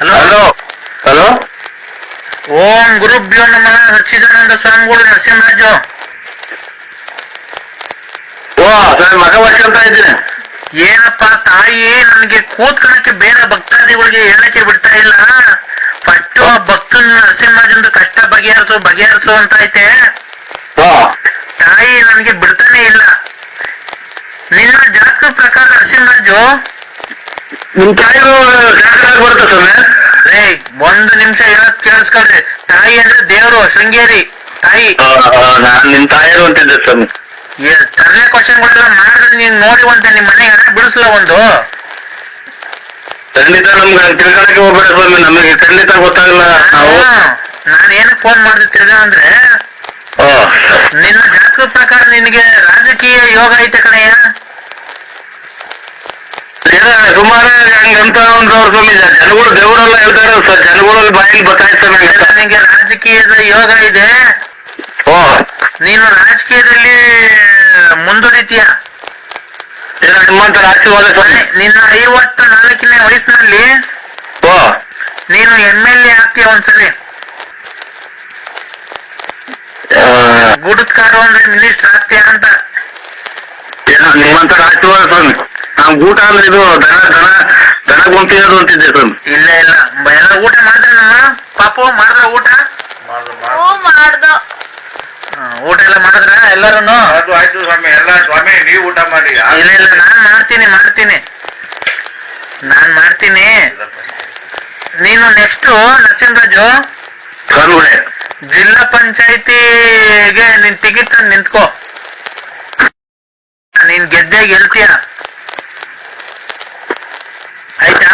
Hello? Hello? ಓಂ ಗುರುಭ್ಯೋ ನಮಃ ಸಚ್ಚಿದಾನಂದ ಸ್ವಾಮಿಗಳು ನರಸಿಂಹರಾಜು. ಓ ಮಗ ಇದ್ದೀನಿ. ಏನಪ್ಪ ತಾಯಿ ನನಗೆ ಕೂತ್ಕೊಳ್ಳಕ್ಕೆ ಬೇರೆ ಭಕ್ತಾದಿಗಳಿಗೆ ಹೇಳಕ್ಕೆ ಬಿಡ್ತಾ ಇಲ್ಲ. ಫಸ್ಟ್ ಆ ಭಕ್ತನ ನರಸಿಂಹರಾಜಂದು ಕಷ್ಟ ಬಗೆಹರಿಸು ಬಗೆಹರಿಸು ಅಂತ ಐತೆ. ತಾಯಿ ನನಗೆ ಬಿಡ್ತಾನೆ ಇಲ್ಲ. ನಿನ್ನ ಜಾತಕ ಪ್ರಕಾರ ನರಸಿಂಹರಾಜು ನಿಮ್ ತಾಯಿಗೂ ಜಾತ್ರೆ ಬರುತ್ತೆ ಸ್ವಾಮಿ. ರೇ ಒಂದು ನಿಮಿಷ ಹೇಳಕ್ ಕೇಳಿಸ್ಕೊಳ್ರಿ. ತಾಯಿ ಅಂದ್ರೆ ದೇವರು ಶೃಂಗೇರಿ. ತಾಯಿ. ಆ, ಆ, ನಾನ್ ನಿಮ್ ತಾಯಿರು ಅಂತಿದ್ದೆ ಸ್ವಾಮಿ. ತರಲೆ ಕ್ವಶನ್ ಗಳೆಲ್ಲ ಮಾಡಿದ್ರೆ ನೀನ್ ಅಂತ ನಿಮ್ ಮನೆಗೆ ಹಣ ಬಿಡಿಸ್ಲ ಒಂದು? ಖಂಡಿತ ನಮ್ಗೆ ತಿಳ್ಕೊಳಕ್ಕೆ ಹೋಗ್ಬೇಡ ಸ್ವಾಮಿ. ನಮಗೆ ಖಂಡಿತ ಗೊತ್ತಾಗಲ್ಲ ನಾವು. ನಾನು ಏನಕ್ಕೆ ಫೋನ್ ಮಾಡಿದೆ ತಿರ್ಗಾ ಅಂದ್ರೆ? ನಿನ್ನ ಜಾತಕ ಪ್ರಕಾರ ನಿನಗೆ ರಾಜಕೀಯ ಯೋಗ ಐತೆ ಕಣಯ್ಯ. ಏನೋ ಸುಮಾರು ಹಂಗಂತ ಒಂದು ಅವ್ರ ಸ್ವಾಮಿ ಜನಗಳು ದೇವರೆಲ್ಲ ಹೇಳ್ತಾರೆ ಸರ್ ಜನಗಳಲ್ಲಿ ಬಾಯಲ್ಲಿ ಬತ್ತಾಯ್ತು ನಿಮಗೆ ರಾಜಕೀಯದ ಯೋಗ ಇದೆ. ಓ. ನೀನು ರಾಜಕೀಯದಲ್ಲಿ ಮುಂದುವರಿತೀಯ ನಿಮ್ಮಂತ ಆಶೀರ್ವಾದ ಸ್ವಾಮಿ? ನಿನ್ನ ಐವತ್ತ ನಾಲ್ಕನೇ ವಯಸ್ಸಿನಲ್ಲಿ ಓ. ನೀನು ಎಂ ಎಲ್ ಎ ಆಗ್ತೀಯ ಒಂದ್ಸಲಿ. ಗುಡುತ್ಕಾರು ಅಂದ್ರೆ ಮಿನಿಸ್ಟರ್ ಆಗ್ತೀಯ ಅಂತ. ನಿಮ್ಮಂತ ಆಶೀರ್ವಾದ ಸ್ವಾಮಿ? ನಾವು ಊಟ ಅಂದ್ರೆ ಇದು ದನ ದನ ದನ ಗುಂಪಿರೋದು ಅಂತಿದ್ದೆ ಸ್ವಾಮಿ ಇಲ್ಲ ಇಲ್ಲ. ಎಲ್ಲ ಊಟ ಮಾಡಿದ್ರೆ ನಮ್ಮ ಪಾಪು ಮಾಡಿದ್ರ ಊಟ? ಹ್ಞೂ ಮಾಡ್ದೋ. ಊಟ ಎಲ್ಲ ಮಾಡಿದ್ರ ಎಲ್ಲರೂ ಅದು ಆಯ್ತು ಸ್ವಾಮಿ ಎಲ್ಲ ಸ್ವಾಮಿ ನೀವು ಊಟ ಮಾಡಿ. ಇಲ್ಲ ಇಲ್ಲ ನಾನ್ ಮಾಡ್ತೀನಿ ಮಾಡ್ತೀನಿ. ನಾನ್ ಮಾಡ್ತೀನಿ. ನೀನು ನೆಕ್ಸ್ಟ್ ನರಸಿಂಹರಾಜು? ಸ್ವಾಮಿಗಳೇ ಜಿಲ್ಲಾ ಪಂಚಾಯತಿಗೆ ನಿನ್ ಟಿಕೆಟ್ ತಂದು ನಿಂತ್ಕೋ. ನೀನ್ ಗೆದ್ದೆ ಗೆಲ್ತೀಯ ಆಯ್ತಾ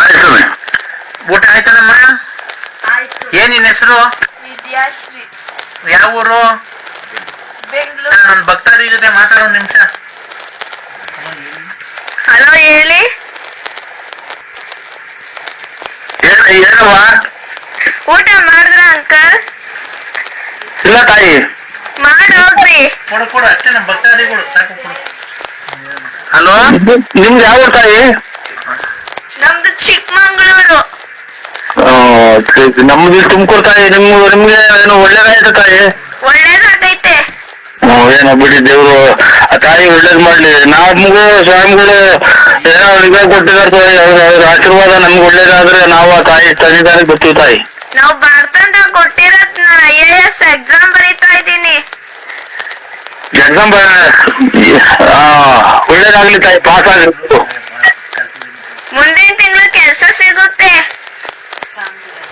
ಆಯ್ತು ಸ್ವಾಮಿ ಊಟ ಆಯ್ತದಮ್ಮ ಆಯ್ತು. ಏನ್ ನಿನ್ ಹೆಸರು? ವಿದ್ಯಾಶ್ರೀ. ಯಾವ ಊರು? ಬೆಂಗಳೂರು. ನನ್ನ ಭಕ್ತಾದಿ ಜೊತೆ ಮಾತಾಡೋ ಒಂದ್ ನಿಮಿಷ. ಹಲೋ ಹೇಳಿ. ಏನ ಏನವ್ವ ಊಟ ಮಾಡಿದ್ರ ಅಂಕಲ್? ಇಲ್ಲ ತಾಯಿ. ಮಾಡೋಗ್ರಿ ಕೊಡು ಕೊಡು ಅಷ್ಟೇ ನಮ್ಮ ಭಕ್ತಾದಿಗಳು ಸಾಕು ಕೊಡು. ಹಲೋ? ನಿಮ್ದು ಯಾವ ಊರು ತಾಯಿ? ನಮ್ದು ಚಿಕ್ಕಮಂಗ್ಳೂರು. ನಮ್ದು ತುಮಕೂರು ತಾಯಿ ನಿಮ್ಗೆ ನಿಮ್ಗೆ ಏನು ಒಳ್ಳೇದಾಯ್ತು ತಾಯಿ? ಒಳ್ಳೇದಾಗೈತೆ ಹ್ಮ್, ಏನೋ ಬಿಡಿ ದೇವ್ರು ಆ ತಾಯಿ ಒಳ್ಳೇದ್ ಮಾಡ್ಲಿ. ನಮಗೂ ಸ್ವಾಮಿಗಳು ಏನೋ ನಿಮಗೆ ಕೊಟ್ಟಿದ್ದಾರೆ ತಾಯಿ. ಅವ್ರ ಅವ್ರ ಆಶೀರ್ವಾದ ನಮ್ಗೆ ಒಳ್ಳೇದಾದ್ರೆ ನಾವು ಆ ತಾಯಿ ಸನ್ನಿಧಾನಕ್ಕೆ ಬರ್ತೀವಿ ತಾಯಿ? ನಾವು ಭಾರತಂದ ಕೊಟ್ಟಿರೋದ್ ನಾನು ಐ ಎ ಎಸ್ ಎಕ್ಸಾಮ್ ಬರೀತಾ ಇದ್ದೀನಿ. ಎಕ್ಸಾಮ್ ಒಳ್ಳೇದಾಗ್ಲಿ ತಾಯಿ ಪಾಸ್ ಆಗಿರ್ಬೇಕು ಮುಂದಿನ ತಿಂಗಳು ಕೆಲಸ ಸಿಗುತ್ತೆ.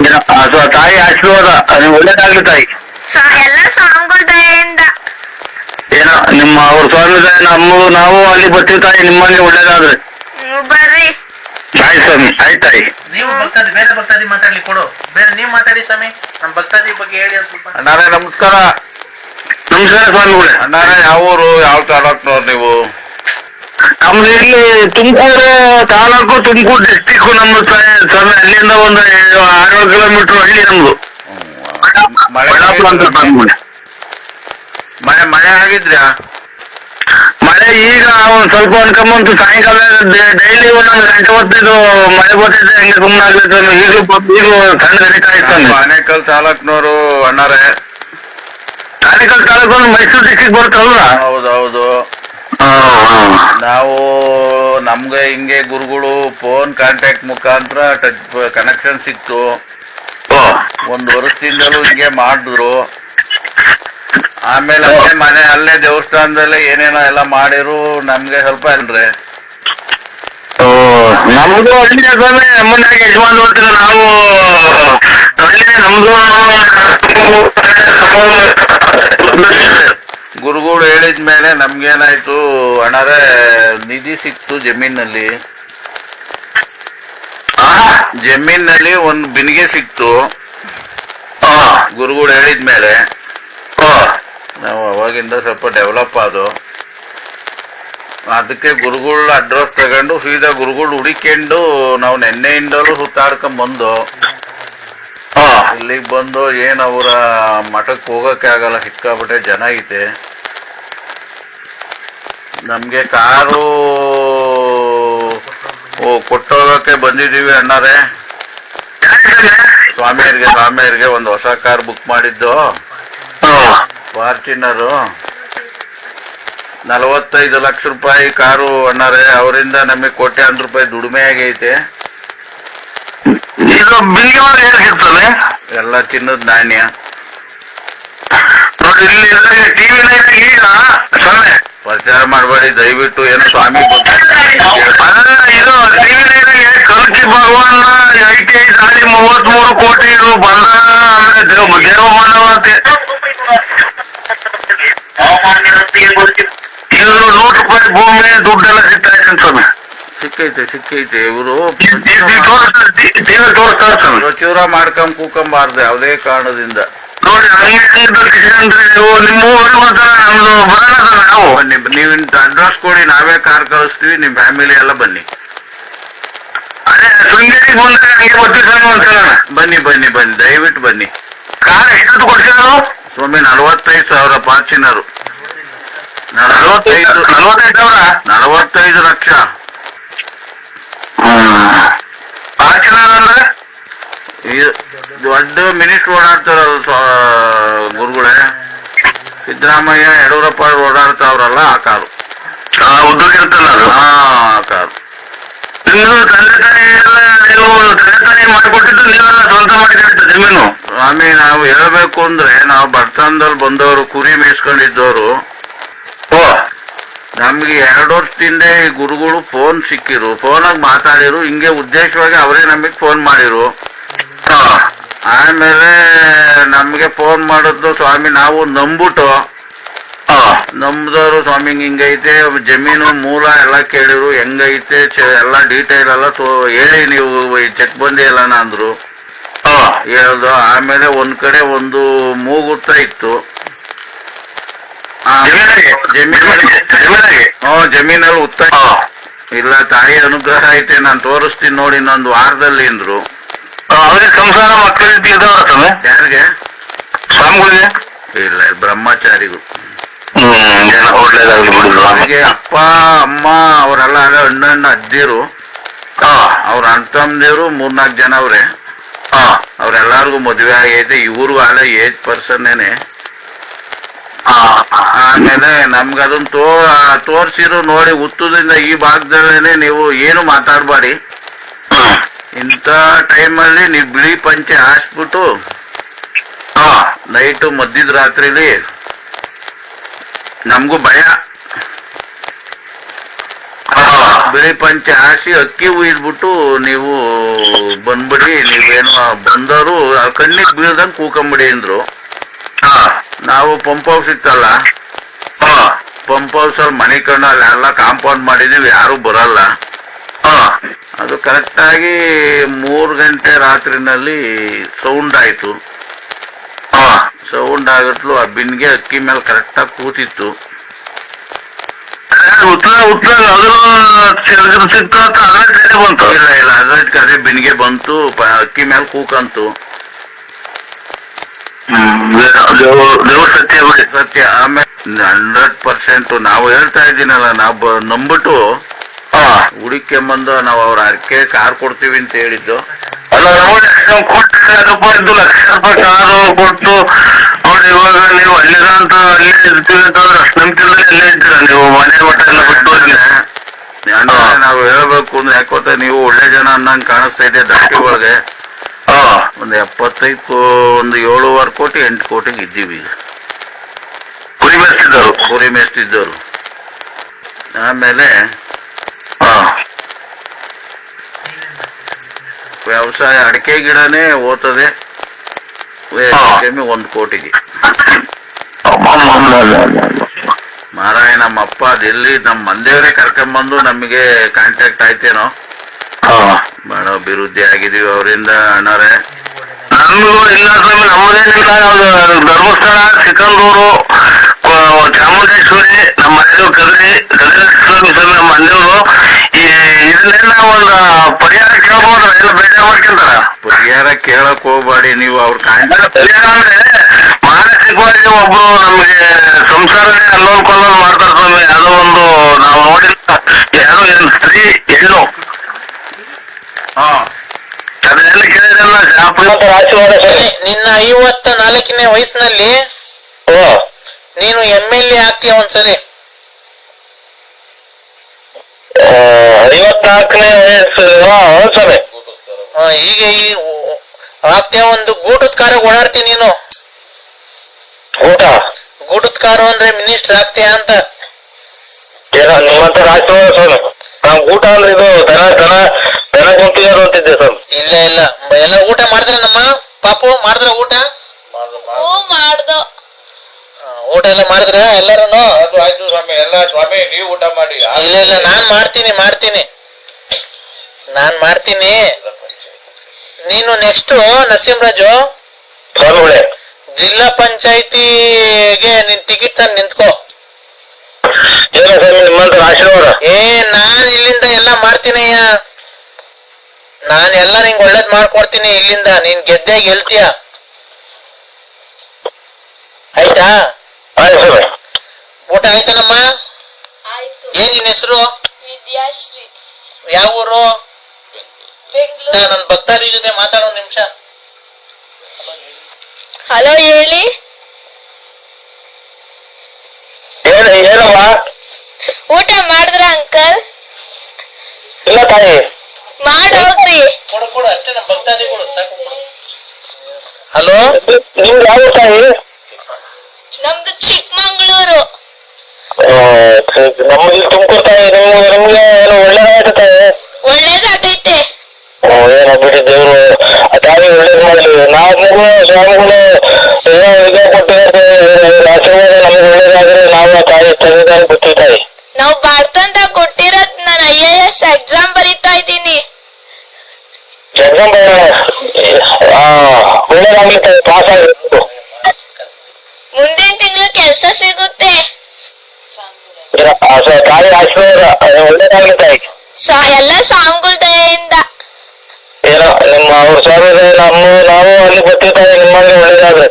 ಏನೋ, ಸ್ವ- ತಾಯಿ ಆಶೀರ್ವಾದ ನಿಮ್ಗೆ ಒಳ್ಳೇದಾಗ್ಲಿ ತಾಯಿ. ಸ- ಎಲ್ಲ ಸ್ವಾಮಿಗಳ ದಯೆಯಿಂದ. ಏನೋ ನಿಮ್ಮ ಅವ್ರ ಸ್ವಾಮಿ ದಯೆ ನಮ್ಮ ನಾವು ಅಲ್ಲಿ ಬರ್ತೀವಿ ತಾಯಿ ನಿಮ್ಮಲ್ಲಿ ಒಳ್ಳೇದಾದ್ರೆ. ನೀವು ಬರ್ರಿ. ಆಯ್ತು ಸ್ವಾಮಿ ಆಯ್ತು ತಾಯಿ. ನೀವು ಭಕ್ತಾದಿ ಬೇರೆ ಭಕ್ತಾದಿ ಮಾತಾಡ್ಲಿ ಕೊಡು. ಬೇರೆ ನೀವು ಮಾತಾಡಿ ಸ್ವಾಮಿ. ನಮ್ಮ ಭಕ್ತಾದಿ ಬಗ್ಗೆ ಹೇಳಿ ಒಂದ್ ಸ್ವಲ್ಪ. ಅಣ್ಣಾರೇ ನಮಸ್ಕಾರ. ನಮಸ್ಕಾರ ಸ್ವಾಮಿಗಳೇ. ಅಣ್ಣಾರೇ ಯಾವ ಊರು ಯಾವ ತಾಲೂಕ್ನವ್ರು ನೀವು? ನಮ್ದು ಇಲ್ಲಿ ತುಮಕೂರು ತಾಲೂಕು ತುಮಕೂರು ಡಿಸ್ಟಿಕ್ ನಮ್ಮ ಅಲ್ಲಿಂದ ಒಂದು ಆರು ಕಿಲೋಮೀಟರ್ ಹಳ್ಳಿ ನಮ್ದು. ಮಳೆ ಬಳ್ಳಾಪುರ ಅಂತ ಸ್ವಾಮಿಗಳೇ. ಮಳೆ ಮಳೆ ಆಗಿದ್ರ್ಯಾ ಮಳೆ ಈಗ ಒಂದ್ ಸ್ವಲ್ಪ ಅನ್ಕೊಂಬಂತು ಸಾಯಂಕಾಲ ಡೈಲಿ ಒಂದೊಂದು ಗಂಟೆ ಹೊತ್ತಿದ್ದು ಮಳೆ ಬರ್ತಿದ್ರೆ ಹೆಂಗೆ ಸುಮ್ಮನೆ ಆಗ್ಲಿತ್ತು. ಈಗಲೂ ಈಗಲೂ ಸಣ್ಣ ಗಣಿತ ಆಯ್ತು ಆನೇಕಲ್ ತಾಲೂಕ್ನವರು ಅಣ್ಣಾರೆ. ಆನೇಕಲ್ ತಾಲೂಕು ಮೈಸೂರು ಡಿಸ್ಟಿಕ್ ಬರುತ್ತಲ್ವ? ಹೌದೌದು ನಾವು ನಮ್ಗೆ ಹಿಂಗೆ ಗುರುಗಳು ಫೋನ್ ಕಾಂಟ್ಯಾಕ್ಟ್ ಮುಖಾಂತರ ಟಚ್ ಕನೆಕ್ಷನ್ ಸಿಕ್ತು. ಒಂದು ವರ್ಷದಿಂದಲೂ ಹಿಂಗೆ ಮಾಡಿದ್ರು. ಆಮೇಲೆ ಅಲ್ಲೇ ಮನೆ ಅಲ್ಲೇ ದೇವಸ್ಥಾನದಲ್ಲೇ ಏನೇನೋ ಎಲ್ಲ ಮಾಡಿರು ನಮ್ಗೆ ಸ್ವಲ್ಪ ಅಲ್ರಿ ಓ, ನಮ್ದು ಹಳ್ಳಿ ಸ್ವಾಮಿ ನಮ್ಮನ್ನಾಗಿ ಯಜಮಾನ್ ನಾವು ನಮ್ದು. ಗುರುಗಳು ಹೇಳಿದ ಮೇಲೆ ನಮ್ಗೇನಾಯ್ತು ಅಣ್ಣರೇ ನಿಧಿ ಸಿಕ್ತು ಜಮೀನಲ್ಲಿ. ಆ, ಜಮೀನಲ್ಲಿ ಒಂದು ಬಿನ್ಗೆ ಸಿಕ್ತು. ಗುರುಗಳು ಹೇಳಿದ ಮೇಲೆ. ನಾವು ಅವಾಗಿಂದ ಸ್ವಲ್ಪ ಡೆವಲಪ್ ಆದು ಅದಕ್ಕೆ ಗುರುಗಳ ಅಡ್ರೆಸ್ ತಗೊಂಡು ಸೀದಾ ಗುರುಗಳು ಹುಡಿಕೊಂಡು ನಾವು ನೆನ್ನೆಯಿಂದಲೂ ಸುತ್ತಾಡ್ಕೊಂಡ್ ಬಂದು ಇಲ್ಲಿಗೆ ಬಂದು ಏನು ಅವರ ಮಠಕ್ಕೆ ಹೋಗಕ್ಕೆ ಆಗಲ್ಲ ಸಿಕ್ಕಾಬಿಟ್ಟೆ ಜನ ಐತೆ. ನಮ್ಗೆ ಕಾರು ಓ ಕೊಟ್ಟೋಗಕ್ಕೆ ಬಂದಿದ್ದೀವಿ ಅಣ್ಣಾರೆ. ಸ್ವಾಮಿಯರಿಗೆ ಸ್ವಾಮಿಯರಿಗೆ ಒಂದು ಹೊಸ ಕಾರ್ ಬುಕ್ ಮಾಡಿದ್ದು. ಫಾರ್ಚುನರು. ನಲವತ್ತೈದು ಲಕ್ಷ ರೂಪಾಯಿ ಕಾರು ಅಣ್ಣಾರೆ ಅವರಿಂದ ನಮಗೆ ಕೋಟ್ಯಾಂತರ ರೂಪಾಯಿ ದುಡಿಮೆ ಆಗೈತೆ. ಇದು ಬಿಲ್ಗೆ ಒಳಗೆ ಏನ್ ಸಿಗ್ತದೆ? ಎಲ್ಲ ಚಿನ್ನದ ನಾಣ್ಯ. ನೋಡಿ ಇಲ್ಲಿ ಟಿವಿ ಈಗ ಸೊನ್ನೆ. ಪ್ರಚಾರ ಮಾಡಬೇಡಿ ದಯವಿಟ್ಟು ಏನು ಸ್ವಾಮಿ ಬಗ್ಗೆ ಅಲ್ಲ ಇದು ಟಿವಿ ಕಲ್ಕಿ ಭಗವಾನ್ ಐಟಿ ಐ ಸಾರಿ ಮೂವತ್ಮೂರು ಕೋಟಿ ರು ಬಂದ ಅಂದ್ರೆ ದೇವ ದೇವಮಾನವತೆ ಇದು ನೂರು ರೂಪಾಯಿ ಭೂಮಿ ದುಡ್ಡೆಲ್ಲ ಐತೆ ಸ್ವಾಮಿ. ಸಿಕ್ಕೈತೆ ಸಿಕ್ಕೈತೆ. ಇವರು ಪ್ರಚುರ ಮಾಡ್ಕೊಂಡ್ ಕೂಕೊಂಬಾರ್ದು ಯಾವುದೇ ಕಾರಣದಿಂದ. ನೀವು. ಬನ್ನಿ ನೀವು ಅಡ್ರೆಸ್ ಕೊಡಿ ನಾವೇ ಕಾರ್ ಕಳಿಸ್ತೀವಿ ನಿಮ್ ಫ್ಯಾಮಿಲಿ ಎಲ್ಲ ಬನ್ನಿ. ಅದೇ ಶೃಂಗೇರಿ ಬಂದ್ರೆ ಹಂಗೆ ಬರ್ತೀವಿ ಸ್ವಾಮಿ ಒಂದ್ಸಲ ಬನ್ನಿ ಬನ್ನಿ ಬನ್ನಿ ದಯವಿಟ್ಟು ಬನ್ನಿ. ಕಾರ್ ಎಷ್ಟು ಕೊಡ್ಸಿದ್ರು ಸ್ವಾಮಿ ನಲವತ್ತೈದು ಸಾವಿರ ಪಾಚಿನರು ನಲವತ್ತೈದು ಸಾವಿರ? ನಲವತ್ತೈದು ಲಕ್ಷ. ಅಂದ್ರೆ ದೊಡ್ಡ ಮಿನಿಸ್ಟರ್ ಓಡಾಡ್ತಾರಲ್ಲ ಗುರುಗಳೇ. ಸಿದ್ದರಾಮಯ್ಯ ಯಡಿಯೂರಪ್ಪ ಅವ್ರು ಓಡಾಡ್ತಾವ್ರಲ್ಲ ಆ ಕಾರು. ಉದ್ಯೋಗ ಇರ್ತಲ್ಲ ಅದು? ಹಾ ಆ ಕಾರು. ನಿಮ್ದು ತಂದೆ ತಾಯಿ ಎಲ್ಲ ನೀವು ತಂದೆ ತಾಯಿ ಮಾಡಿಕೊಟ್ಟಿದ್ದು ನೀವೆಲ್ಲ ಸ್ವಂತ ಮಾಡಿದ್ರಿ ಜಮೀನು? ಸ್ವಾಮಿ ನಾವು ಹೇಳ್ಬೇಕು ಅಂದ್ರೆ ನಾವು ಬಡತನದಲ್ಲಿ ಬಂದವರು ಕುರಿ ಮೇಯಿಸ್ಕೊಂಡಿದ್ದವರು ನಮ್ಗೆ ಎರಡು ವರ್ಷದಿಂದ ಈ ಗುರುಗಳು ಫೋನ್ ಸಿಕ್ಕಿರು. ಫೋನಾಗ ಮಾತಾಡಿರು. ಹಿಂಗೆ ಉದ್ದೇಶವಾಗಿ ಅವರೇ ನಮಗೆ ಫೋನ್ ಮಾಡಿರು. ಆಮೇಲೆ ನಮಗೆ ಫೋನ್ ಮಾಡಿದ್ದು ಸ್ವಾಮಿ ನಾವು ನಂಬಿಟ್ಟು. ನಮ್ದವರು ಸ್ವಾಮಿ ಹಿಂಗೈತೆ ಜಮೀನು ಮೂಲ ಎಲ್ಲ ಕೇಳಿರು. ಹೆಂಗೈತೆ ಎಲ್ಲ ಡೀಟೇಲ್ ಎಲ್ಲ ತೋ ಹೇಳಿ ನೀವು ಚೆಕ್ ಬಂದಿ ಎಲ್ಲ ಅಂದ್ರು. ಹೇಳ್ದು. ಆಮೇಲೆ ಒಂದ್ ಕಡೆ ಒಂದು ಮೂಗುತ್ತ ಇತ್ತು. ಜಮೀನಿಗೆ ಜಮೀನಲ್ಲಿ ಜಮೀನಿಗೆ. ಹ್ಞೂ ಜಮೀನಲ್ಲಿ ಉತ್ತ ಇಲ್ಲ ತಾಯಿ ಅನುಗ್ರಹ ಐತೆ ನಾನು ತೋರಿಸ್ತೀನಿ ನೋಡಿ ಇನ್ನೊಂದು ವಾರದಲ್ಲಿ ಅಂದ್ರು. ಅವ್ರಿಗೆ ಸಂಸಾರ ಮಕ್ಕಳು ಇದ್ದವ್ರ ಸ್ವಾಮಿ ಯಾರಿಗೆ? ಸ್ವಾಮಿಗಳಿಗೆ? ಇಲ್ಲ ಬ್ರಹ್ಮಚಾರಿಗಳು. ಹ್ಮ್ ಏನ ಒಳ್ಳೇದಾಗ್ಲಿ ಅವರಿಗೆ ಅಪ್ಪ ಅಮ್ಮ ಅವರೆಲ್ಲ ಅಣ್ಣ ಹಾ. ಅವ್ರ ಅಂತಂದಿರು ಮೂರ್ನಾಲ್ಕು ಜನ ಅವ್ರೆ. ಅವ್ರೆಲ್ಲಾರ್ಗು ಮದ್ವೆ ಆಗೈತೆ ಇವ್ರಿಗೂ ಅಲ್ಲ ಏಜ್ ಪರ್ಸನ್ನೇನೆ. ಹಾ ಆಮೇಲೆ ನಮ್ಗೆ ಅದನ್ನ ತೋ ತೋರ್ಸಿರು ನೋಡಿ ಹುತ್ತದಿಂದ ಈ ಭಾಗದಲ್ಲೇನೆ ನೀವು ಏನು ಮಾತಾಡಬಾರಿ ಇಂತ ಇಂಥ ಟೈಮಲ್ಲಿ ನೀವು ಬಿಳಿ ಪಂಚೆ ಹಾಸ್ಬಿಟ್ಟು ನೈಟು ಮಧ್ಯದ ರಾತ್ರಿಲಿ ನಮಗೂ ಭಯ. ಬಿಳಿ ಪಂಚೆ ಹಾಸಿ ಅಕ್ಕಿ ಉಯ್ದ್ಬಿಟ್ಟು ನೀವು ಬಂದ್ಬಿಡಿ ನೀವೇನು ಬಂದವರು ಕಣ್ಣಿಗೆ ಬೀಳ್ದಂಗೆ ಕೂಕೊಂಬಿಡಿ ಅಂದ್ರು. ಹಾ. ನಾವು ಪಂಪ್ ಹೌಸ್ ಇತ್ತಲ್ಲ? ಹಾ ಪಂಪ್ ಹೌಸ್ ಅಲ್ಲಿ ಮನೆ ಕಣ್ಣು ಅಲ್ಲಿ ಎಲ್ಲ ಕಾಂಪೌಂಡ್ ಮಾಡಿದೀವಿ ಯಾರು ಬರಲ್ಲ. ಅದು ಅದು ಕರೆಕ್ಟಾಗಿ ಮೂರು ಗಂಟೆ ರಾತ್ರಿನಲ್ಲಿ ಸೌಂಡ್ ಆಯ್ತು. ಹಾ ಸೌಂಡ್ ಆಗತ್ಲು ಆ ಬಿನ್ಗೆ ಅಕ್ಕಿ ಮೇಲೆ ಕರೆಕ್ಟಾಗಿ ಕೂತಿತ್ತು. ಉತ್ತರ ಉತ್ತರ ಅದ್ರ ಸಿಕ್ತು ಅಂತ ಅದ್ರ ಕಡೆ ಬಂತು. ಇಲ್ಲ ಇಲ್ಲ ಅದಕ್ಕೆ ಅದೇ ಬಿನ್ಗೆ ಬಂತು ಅಕ್ಕಿ ಮೇಲೆ ಕೂಕಂತು. ದೇವ್ರ ಸತ್ಯ ಬಿಡಿ ಸತ್ಯ. ಆಮೇಲೆ ಹಂಡ್ರೆಡ್ ಪರ್ಸೆಂಟ್ ನಾವು ಹೇಳ್ತಾ ಇದ್ದೀನಲ್ಲ ನಾವು ನಂಬಿಟ್ಟು ಹುಡುಕೆ ಹುಡುಕ್ಯಂಬಂದು ನಾವು ಅವ್ರ ಅರ್ಕೆ ಕಾರ್ ಕೊಡ್ತೀವಿ ಅಂತ ಹೇಳಿದ್ದು. ಅಲ್ಲ ನಾವು ಅಷ್ಟೊಂದು ಕೊಟ್ಟು ಅದಪ್ಪ ಇದು ಲಕ್ಷ ರೂಪಾಯಿ ಕಾರು ಕೊಟ್ಟು ನೋಡಿ ಇವಾಗ ನೀವು ಅಂತ ಅಲ್ಲೇ ಇರ್ತೀವಿ ಅಂತಂದ್ರೆ ಅಷ್ಟು ಅಲ್ಲೇ ಇದ್ದೀರಾ ನೀವು? ಮನೆ ಮಠ ಎಲ್ಲ ಬಿಟ್ಟು. ಅಂದ್ರೆ ನಾವು ಹೇಳ್ಬೇಕು ಅಂದ್ರೆ ಯಾಕೋತ ನೀವು ಒಳ್ಳೆ ಜನ ಅನ್ನಂಗ್ ಕಾಣಿಸ್ತಾ ಇದೆ ದಾಟಿ ಒಳಗೆ ಹಾ ಒಂದು ಎಪ್ಪತ್ತೈದು ಒಂದು ಏಳುವರೆ ಕೋಟಿ ಎಂಟು ಕೋಟಿಗೆ ಇದ್ದೀವಿ ಈಗ. ಕುರಿ ಮೇಸ್ತಿದ್ದವರು? ಕುರಿ ಮೇಸ್ತಿದ್ದವರು. ಆಮೇಲೆ ವ್ಯವಸಾಯ ಅಡಿಕೆ ಗಿಡನೇ ಓತದೆ. ಕಮ್ಮಿ ಒಂದು ಕೋಟಿಗೆ. ಮಾರಾಯ ನಮ್ಮ ಅಪ್ಪ ಅದೆಲ್ಲಿ ನಮ್ಮ ಮಂದಿಯವರೇ ಕರ್ಕೊಂಬಂದು ನಮಗೆ ಕಾಂಟ್ಯಾಕ್ಟ್ ಆಯ್ತೇನೋ? ಬಹಳ ಅಭಿವೃದ್ಧಿ ಆಗಿದೀವಿ ಅವರಿಂದ ಅಣ್ಣರೇ. ನಮಗೂ ಇಲ್ಲ ಸ್ವಾಮಿ ನಮ್ಮದೇನಿಲ್ಲ ಧರ್ಮಸ್ಥಳ ಕೊ- ಚಾಮುಂಡೇಶ್ವರಿ ನಮ್ಮ ಮನೆಯವರು ಕದ್ರಿ ಕದ್ರಿ ಸ್ವಾಮಿ ನಮ್ಮ ಮನೆಯವರು ಈ ಇದನ್ನೆಲ್ಲ ಒಂದು ಪರಿಹಾರ ಕೇಳ್ಬೋದು ಎಲ್ಲ ಬೇಜಾರು ಮಾಡ್ಕೊಂತಾರ. ಪರಿಹಾರ ಕೇಳಕ್ ಹೋಗ್ಬೇಡಿ ನೀವು ಅವ್ರ ಪರಿಹಾರ ಅಂದ್ರೆ ಮಾನಸಿಕವಾಗಿ ಒಬ್ರು ನಮ್ಗೆ ಸಂಸಾರನೇ ಅಲ್ಲೋಲ್ ಕೊಲ್ಲೋಲ್ ಮಾಡ್ತಾರೆ ಸ್ವಾಮಿ. ಅದು ಒಂದು ನಾವು ನೋಡಿಲ್ಲ. ಯಾರು ಏನ್ ಸ್ತ್ರೀ ಹೆಣ್ಣು. ಆಶೀರ್ವಾದ ಸರ್ ನಿನ್ನ ಐವತ್ತ ನಾಲ್ಕನೇ ವಯಸ್ಸಿನಲ್ಲಿ ಓ. ನೀನು ಎಂ ಎಲ್ ಎ ಆಗ್ತೀಯ ಒಂದ್ಸರಿ? ಆ, ಐವತ್ನಾಲ್ಕನೇ ವಯಸ್ಸು ಹಾ ಈಗ ಈ ಆಗ್ತೀಯ ಒಂದು ಗೂಟದ ಕಾರ ಓಡಾಡ್ತೀನಿ ನೀನು? ಊಟ? ಗೂಟದ ಕಾರು ಅಂದ್ರೆ ಮಿನಿಸ್ಟರ್ ಆಗ್ತೀಯ ಅಂತ. ಏನೋ ನಿಮ್ಮಂತರ ಆಶೀರ್ವಾದ ಊಟ ಅಂದ್ರೆ ಇದು ದನ ದನ ದನ ಗುಂಪಿರೋದು ಅಂತಿದ್ದೆ ಸರ್? ಇಲ್ಲ ಇಲ್ಲ. ಎಲ್ಲ ಊಟ ಮಾಡಿದ್ರ ನಮ್ಮ ಪಾಪು? ಮಾಡಿದ್ರ ಊಟ? ಮಾಡ್ದೋ. ಆ, ಊಟ ಎಲ್ಲ ಮಾಡಿದ್ರ ಎಲ್ಲರೂ ಅದು ಆಯ್ತು ಸ್ವಾಮಿ. ಎಲ್ಲ ಸ್ವಾಮಿ ನೀವು ಊಟ ಮಾಡಿ. ಇಲ್ಲ ಇಲ್ಲ. ನಾನ್ ಮಾಡ್ತೀನಿ ಮಾಡ್ತೀನಿ. ನಾನ್ ಮಾಡ್ತೀನಿ. ನೀನು ನೆಕ್ಸ್ಟ್ ನರಸಿಂಹರಾಜು? ಸ್ವಾಮಿಗಳೇ ಜಿಲ್ಲಾ ಪಂಚಾಯತಿಗೆ ನಿನ್ ಟಿಕೆಟ್ ತಂದು ನಿಂತ್ಕೋ. ಏನೋ ಸ್ವಾಮಿ ನಿಮ್ಮಂತರ ಆಶೀರ್ವಾದ? ಏ ನಾನ್ ಇಲ್ಲಿಂದ ಎಲ್ಲ ಮಾಡ್ತೀನಯ್ಯ. ನಾನ್ ಎಲ್ಲ ನಿಂಗೆ ಒಳ್ಳೇದ್ ಮಾಡ್ಕೊಡ್ತೀನಿ ಇಲ್ಲಿಂದ. ನೀನ್ ಗೆದ್ದೆ ಗೆಲ್ತೀಯ. ಆಯ್ತಾ? ಊಟ ಆಯ್ತಾನಮ್ಮ ಆಯ್ತು. ಏನ್ ನಿನ್ ಹೆಸರು? ವಿದ್ಯಾಶ್ರೀ. ಯಾವ ಊರು? ಬೆಂಗಳೂರು. ನನ್ ಭಕ್ತಾದಿ ಜೊತೆ ಮಾತಾಡೋ ನಿಮಿಷ. ಹಲೋ ಹೇಳಿ. ಊಟ ಮಾಡಿದ್ರ ಅಂಕಲ್? ಇಲ್ಲ ತಾಯಿ. ಮಾಡ್ ಹೋಗ್ರಿ. ಕೊಡು ಕೊಡು ಅಷ್ಟೇ ನಮ್ಮ ಭಕ್ತಾದಿಗಳು ಸಾಕು ಕೊಡು. ಹಲೋ? ನಿಮ್ದು ಯಾವ ತಾಯಿ? ನಮ್ದು ಚಿಕ್ಕಮಂಗ್ಳೂರು. ಇಲ್ಲಿ ತುಮಕೂರು ತಾಯಿ ನಿಮ್ಗೆ ನಿಮ್ಗೆ ಏನು ಒಳ್ಳೇದಾಯ್ತು ತಾಯಿ? ಒಳ್ಳೇದಾಗೈತೆ. ಓ, ಏನೋ ಬಿಡಿ ದೇವ್ರು? ಆ ತಾಯಿ ಒಳ್ಳೇದು ಮಾಡಲಿ. ನಾವು ಸ್ವಾಮಿಗಳು ಏನೋ ಇದು ಕೊಟ್ಟಿದ್ದಾರೆ ಆಶೀರ್ವಾದ ನಮಗೆ ಒಳ್ಳೇದಾದ್ರೆ ನಾವು ಆ ತಾಯಿ ತಂದಿದ್ದಾನೆ ಗೊತ್ತಿ ತಾಯಿ. ನಾವು ಬರ್ತಂತ ಕೊಟ್ಟಿರೋದ್ ಬರೀತಾ ಇದ್ದೀನಿ. ಮುಂದಿನ ತಿಂಗಳು ಕೆಲಸ ಸಿಗುತ್ತೆ. ಎಲ್ಲ ಸ್ವಾಮಿಗಳ ದಯೆಯಿಂದ. ಏನೋ ನಿಮ್ಮ ಅವ್ರ ಸ್ವಾಮಿ ನಮ್ಮ ನಾವು ಅಲ್ಲಿ ತಾಯಿ ನಿಮ್ಮಲ್ಲಿ ಒಳ್ಳೇದಾದ್ರೆ.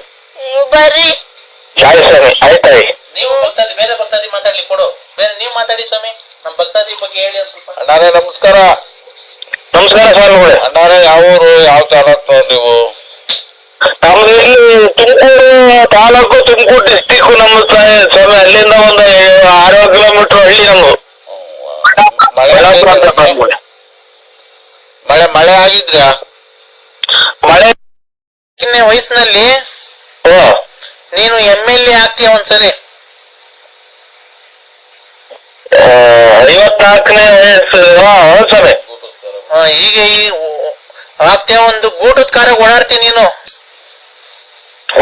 ಬರ್ರಿ. ಆಯ್ತು ಸ್ವಾಮಿ ಆಯ್ತು ನೀವು ಬೇರೆ ಬರ್ತದೆ ಮಾತಾಡ್ಲಿ ಕೊಡು. ಬೇರೆ ನೀವು ಮಾತಾಡಿ ಸ್ವಾಮಿ. ನಮ್ಮ ಭಕ್ತಾದಿ ಬಗ್ಗೆ ಹೇಳಿ ಒಂದ್ ಸ್ವಲ್ಪ. ಅಣ್ಣಾರೇ ನಮಸ್ಕಾರ. ನಮಸ್ಕಾರ ಸ್ವಾಮಿಗಳೇ ಅಣ್ಣಾರೇ ಯಾವ ಊರು ಯಾವ ತಾಲೂಕು ನೀವು? ನಮ್ದು ಇಲ್ಲಿ ತುಮಕೂರು ತಾಲೂಕು ತುಮಕೂರು ಡಿಸ್ಟಿಕ್ ನಮ್ಮ ಸ್ವಾಮಿ ಅಲ್ಲಿಂದ ಒಂದು ಆರು ಕಿಲೋಮೀಟರ್ ಹಳ್ಳಿ ನಮ್ದು. ಮಳೆ ಯಲ್ಲಾಪುರ ಅಂತ? ಸ್ವಾಮಿಗಳೇ. ಮಳೆ ಮಳೆ ಆಗಿದ್ರಾ ಮಳೆ ಚಿನ್ನೆ ವಯಸ್ಸಿನಲ್ಲಿ ಓ ನೀನು ಎಂ ಎಲ್ ಎ ಆಗ್ತೀಯ ಒಂದ್ಸರಿ. ಐವತ್ನಾಲ್ಕನೇ ವಯಸ್ಸು. ಹಾ, ಸ್ವಾಮಿ. ಆ, ಈಗ ಈ ಆಗ್ತೇ ಒಂದು ಗೂಟದ ಕಾರ ಓಡಾಡ್ತಿ ನೀನು.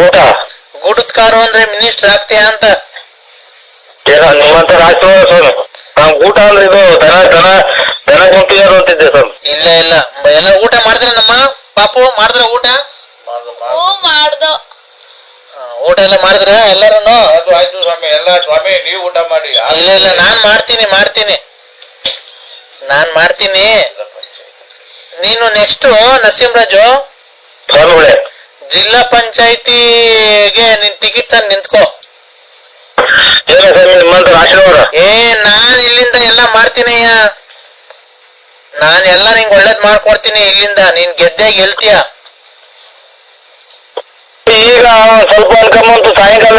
ಊಟ? ಗೂಟದ ಕಾರು ಅಂದ್ರೆ ಮಿನಿಸ್ಟರ್ ಆಗ್ತೀಯ ಅಂತ. ಏನೋ ನಿಮ್ಮಂತರ ಆಶೀರ್ವಾದ ಸ್ವಾಮಿ? ನಾವು ಊಟ ಅಂದ್ರೆ ಇದು ದನ ದನ ದನ ಗುಂಪಿರೋದು ಅಂತಿದ್ದೆ ಸ್ವಾಮಿ. ಇಲ್ಲ ಇಲ್ಲ. ಎಲ್ಲ ಊಟ ಮಾಡಿದ್ರೆ ನಮ್ಮ ಪಾಪು ಮಾಡಿದ್ರೆ ಊಟ? ಮಾಡ್ದೋ. ಊಟ ಎಲ್ಲ ಮಾಡಿದ್ರ ಎಲ್ಲರೂ ಅದು ಆಯ್ತು ಸ್ವಾಮಿ ಎಲ್ಲ ಸ್ವಾಮಿ ನೀವು ಊಟ ಮಾಡಿ. ಇಲ್ಲ ಇಲ್ಲ ನಾನ್ ಮಾಡ್ತೀನಿ ಮಾಡ್ತೀನಿ. ನಾನ್ ಮಾಡ್ತೀನಿ. ನೀನು ನೆಕ್ಸ್ಟ್ ನರಸಿಂಹರಾಜು ಜಿಲ್ಲಾ ಪಂಚಾಯತಿಗೆ ನಿನ್ ಟಿಕೆಟ್ ತಂದು ನಿಂತ್ಕೋ. ಏ ನಾನ್ ಇಲ್ಲಿಂದ ಎಲ್ಲ ಮಾಡ್ತೀನಯ್ಯ ನಾನ್ ಎಲ್ಲ ನಿಂಗ್ ಒಳ್ಳೇದ್ ಮಾಡ್ಕೊಡ್ತೀನಿ ಇಲ್ಲಿಂದ. ನೀನ್ ಗೆದ್ದೆ ಗೆಲ್ತೀಯ. ಈಗ ಸ್ವಲ್ಪ ಅನ್ಕೊಂಬಂತು ಸಾಯಂಕಾಲ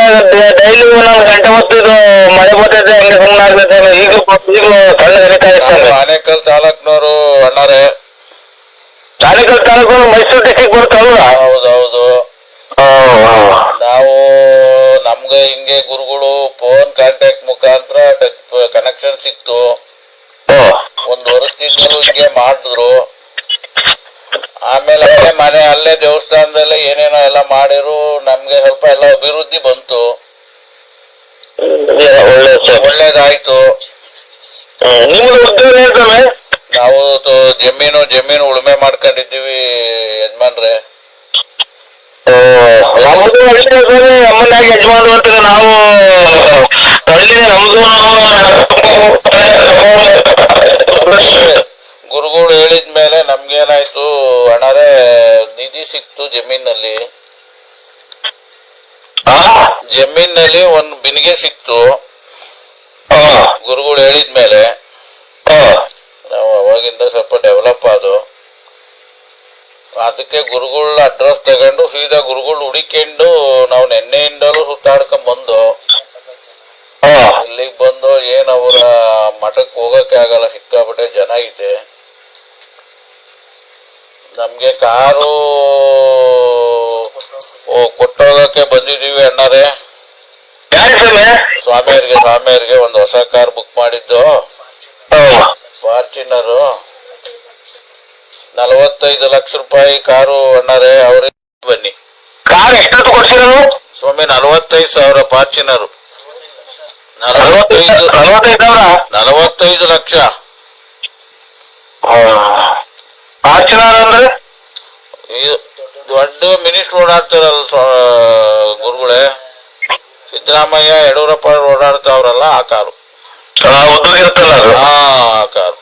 ಡೈಲಿ ಒಂದೊಂದು ಗಂಟೆ ಹೊತ್ತು ಇದು ಮಳೆ ಬರ್ತೈತೆ ಹಂಗೆ ಸುಮ್ಮನೆ ಆಗ್ತೈತೆ ಈಗ ಈಗ ಸಣ್ಣ ಹರಿತಾ ನಾವು ಇರ್ತಾನೆ ಆನೇಕಲ್ ತಾಲೂಕ್ನವರು ಅಣ್ಣಾರೆ. ತಾಲೂಕು ತಾಲೂಕು ಮೈಸೂರು ಡಿಸ್ಟಿಕ್ ಹೌದು ಹೌದೌದು. ನಾವು ನಮ್ಗೆ ಹಿಂಗೆ ಗುರುಗಳು ಫೋನ್ ಕಾಂಟ್ಯಾಕ್ಟ್ ಮುಖಾಂತರ ಕನೆಕ್ಷನ್ ಸಿಕ್ತು. ಒಂದು ವರ್ಷದಿಂದಲೂ ಹಿಂಗೆ ಮಾಡಿದ್ರು. ಆಮೇಲೆ ಅಲ್ಲೇ ಮನೆ ಅಲ್ಲೇ ದೇವಸ್ಥಾನದಲ್ಲೇ ಏನೇನೋ ಎಲ್ಲ ಮಾಡಿರು ನಮ್ಗೆ ಸ್ವಲ್ಪ ಎಲ್ಲ ಅಭಿವೃದ್ಧಿ ಬಂತು. ಒಳ್ಳೆ ಒಳ್ಳೇದಾಯ್ತು. ನಿಮ್ದು ಉದ್ಯೋಗ ನಾವು ಜಮೀನು ಜಮೀನು ಉಳುಮೆ ಮಾಡ್ಕೊಂಡಿದ್ದೀವಿ ಯಜಮಾನ್ರೆ. ನಮ್ದು ಯಜಮಾನ್ ಅಂತ ನಾವು ಹಳ್ಳಿ ನಮ್ದು ಗುರುಗಳು ಹೇಳಿದ ಮೇಲೆ ನಮ್ಗೇನಾಯ್ತು ಹಣರೇ ನಿಧಿ ಸಿಕ್ತು ಜಮೀನಲ್ಲಿ? ಜಮೀನಲ್ಲಿ ಒಂದು ಬಿನಿಗೆ ಸಿಕ್ತು. ಗುರುಗಳು ಹೇಳಿದ ಮೇಲೆ. ನಾವು ಅವಾಗಿಂದ ಸ್ವಲ್ಪ ಡೆವಲಪ್ ಆದು ಅದಕ್ಕೆ ಗುರುಗಳ ಅಡ್ರೆಸ್ ತಗೊಂಡು ಸೀದಾ ಗುರುಗಳು ಹುಡಿಕೊಂಡು ನಾವು ನೆನ್ನೆಯಿಂದಲೂ ಸುತ್ತಾಡ್ಕೊಂಡ್ ಬಂದು ಇಲ್ಲಿಗೆ ಬಂದು ಏನ್ ಅವರ ಮಠಕ್ಕೆ ಹೋಗಕ್ಕೆ ಆಗಲ್ಲ ಸಿಕ್ಕಾಪಟ್ಟೆ ಜನ ಐತೆ. ನಮ್ಗೆ ಕಾರು ಓ ಕೊಟ್ಟೋಗಕ್ಕೆ ಬಂದಿದ್ದೀವಿ ಅಣ್ಣಾರೆ. ಸ್ವಾಮಿಯವರಿಗೆ ಸ್ವಾಮಿಯವರಿಗೆ ಒಂದು ಹೊಸ ಕಾರ್ ಬುಕ್ ಮಾಡಿದ್ದು. ಫಾರ್ಚುನರು. ನಲವತ್ತೈದು ಲಕ್ಷ ರೂಪಾಯಿ ಕಾರು ಅಣ್ಣಾರೆ ಅವ್ರಿಗೆ ಬನ್ನಿ. ಕಾರ್ ಎಷ್ಟು ಕೊಡ್ಸಿರೋದು? ಸ್ವಾಮಿ ನಲವತ್ತೈದು ಸಾವಿರ ಫಾರ್ಚುನರು. ನಲವತ್ತೈದು ನಲವತ್ತೈದು ಲಕ್ಷ. ಫಾರ್ಚುನರ್ ಅಂದ್ರೆ? ದೊಡ್ಡ ಮಿನಿಸ್ಟರ್ ಓಡಾಡ್ತಾರಲ್ಲ ಗುರುಗಳೇ. ಸಿದ್ದರಾಮಯ್ಯ ಯಡಿಯೂರಪ್ಪ ಓಡಾಡ್ತಾವ್ರಲ್ಲ ಆ ಕಾರು. ಅದು? ಆ ಕಾರು.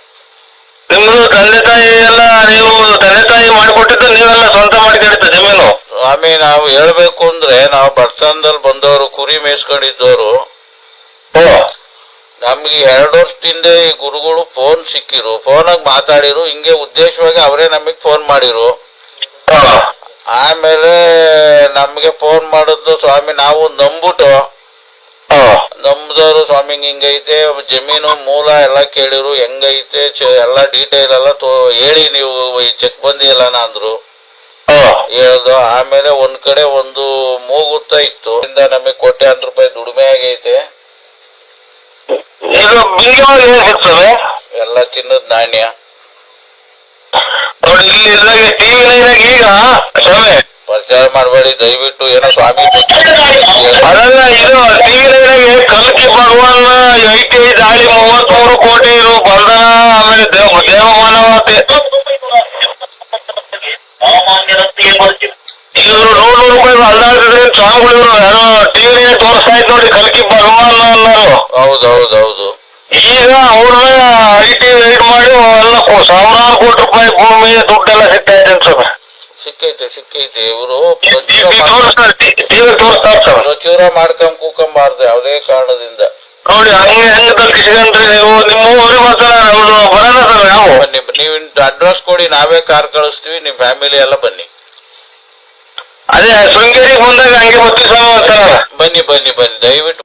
ನಿಮ್ದು ತಂದೆ ತಾಯಿ ಎಲ್ಲ ನೀವು ತಂದೆ ತಾಯಿ ಮಾಡಿಕೊಟ್ಟಿದ್ದು ನೀವೆಲ್ಲ ಸ್ವಂತ ಮಾಡಿಕೊಂಡಿದ್ದ ಜಮೀನು? ಸ್ವಾಮಿ ನಾವು ಹೇಳ್ಬೇಕು ಅಂದ್ರೆ ನಾವು ಬಡತನದಲ್ಲಿ ಬಂದವರು ಕುರಿ ಮೇಯಿಸ್ಕೊಂಡಿದ್ದವರು ನಮ್ಗೆ ಎರಡು ವರ್ಷದಿಂದ ಈ ಗುರುಗಳು ಫೋನ್ ಸಿಕ್ಕಿರು. ಫೋನಾಗ ಮಾತಾಡಿರು. ಹಿಂಗೆ ಉದ್ದೇಶವಾಗಿ ಅವರೇ ನಮಗೆ ಫೋನ್ ಮಾಡಿರು. ಆಮೇಲೆ ನಮ್ಗೆ ಫೋನ್ ಮಾಡಿದ್ದು ಸ್ವಾಮಿ ನಾವು ನಂಬಿಟ್ಟು ನಮ್ದವ್ರು ಸ್ವಾಮಿ ಹಿಂಗೈತೆ ಜಮೀನು ಮೂಲ ಎಲ್ಲ ಕೇಳಿರು. ಹೆಂಗೈತೆ ಎಲ್ಲ ಡೀಟೇಲ್ ಎಲ್ಲ ತೋ ಹೇಳಿ ನೀವು ಚೆಕ್ ಬಂದಿಲ್ಲ ಅಂದ್ರು. ಹೇಳ್ದು. ಆಮೇಲೆ ಒಂದ್ ಕಡೆ ಒಂದು ಮೂಗುತ್ತ ಇತ್ತು. ಇಂದ ನಮಗೆ ಕೋಟ್ಯಾಂತರ ರೂಪಾಯಿ ದುಡಿಮೆ ಆಗೈತೆ. ಇದು ಒಳಗೆ ಏನ್ ಸಿಗ್ತದೆ? ಎಲ್ಲ ಚಿನ್ನದ ನಾಣ್ಯ. ನೋಡಿ ಇಲ್ಲಿ ಇದ್ರಾಗೆ ಟಿವಿ ನೈನಾಗ ಈಗ ಸ್ವಾಮಿ. ಪ್ರಚಾರ ಮಾಡಬೇಡಿ ದಯವಿಟ್ಟು ಏನೋ ಸ್ವಾಮಿ ಅದಲ್ಲ ಇದು ಟಿವಿ ನೈನಾಗೆ ಕಲ್ಕಿ ಭಗವಾನ್ ಐಟಿ ದಾಳಿ ಮೂವತ್ಮೂರು ಕೋಟಿ ಇರೋ ಬಂಧನ ಆಮೇಲೆ ದೇವ ದೇವಮಾನವತೆ. ಇವರು ನೂರು ನೂರು ರೂಪಾಯಿ ಅಲ್ದಾಡ್ತಿದ್ರೆ ಸ್ವಾಮಿಗಳು ಇವರು ಟಿವಿ ತೋರಿಸ್ತಾ ಇದ್ ನೋಡಿ ಕಲ್ಕಿ ಭಗವಾನ್ ಈಗ ಅವ್ರನ್ನ ಐಟಿ ರೈಡ್ ಮಾಡಿ ಎಲ್ಲ ಕೊ- ಸಾವಿರಾರು ಕೋಟಿ ರೂಪಾಯಿ ಭೂಮಿ ದುಡ್ಡೆಲ್ಲ ಸಿಗ್ತಾ ಇದೆ ಸ್ವಾಮಿ ಸಿಕ್ಕೈತೆ ಸಿಕ್ಕೈತೆ. ಇವರು ತೋರಿಸ್ತಾರೆ ಟಿವಿ ತೋರಿಸ್ತಾರೆ ಸ್ವಾಮಿ ಪ್ರಚುರ ಮಾಡ್ಕೊಂಡ್ ಕೂಕೊಂಬಾರ್ದು ಯಾವುದೇ ಕಾರಣದಿಂದ. ನೋಡಿ ಹಂಗೆ ಹೆಂಗ್ ತಪ್ಪಿಸ್ಕೊಂಡ್ರಿ ನೀವು ನಿಮ್ಮ ಊರಿಗೆ ಬರ್ತಾರ ನಮ್ದು ಬರೋಣ ಸರ್ ನಾವು. ಬನ್ನಿ ನೀವು ಅಡ್ರೆಸ್ ಕೊಡಿ ನಾವೇ ಕಾರ್ ಕಳಿಸ್ತೀವಿ ನಿಮ್ ಫ್ಯಾಮಿಲಿ ಎಲ್ಲ ಬನ್ನಿ. ಅದೇ ಶೃಂಗೇರಿಗೆ ಬಂದಾಗ ಹಂಗೆ ಬರ್ತೀವಿ ಸ್ವಾಮಿ ಬನ್ನಿ ಬನ್ನಿ ಬನ್ನಿ. ದಯವಿಟ್ಟು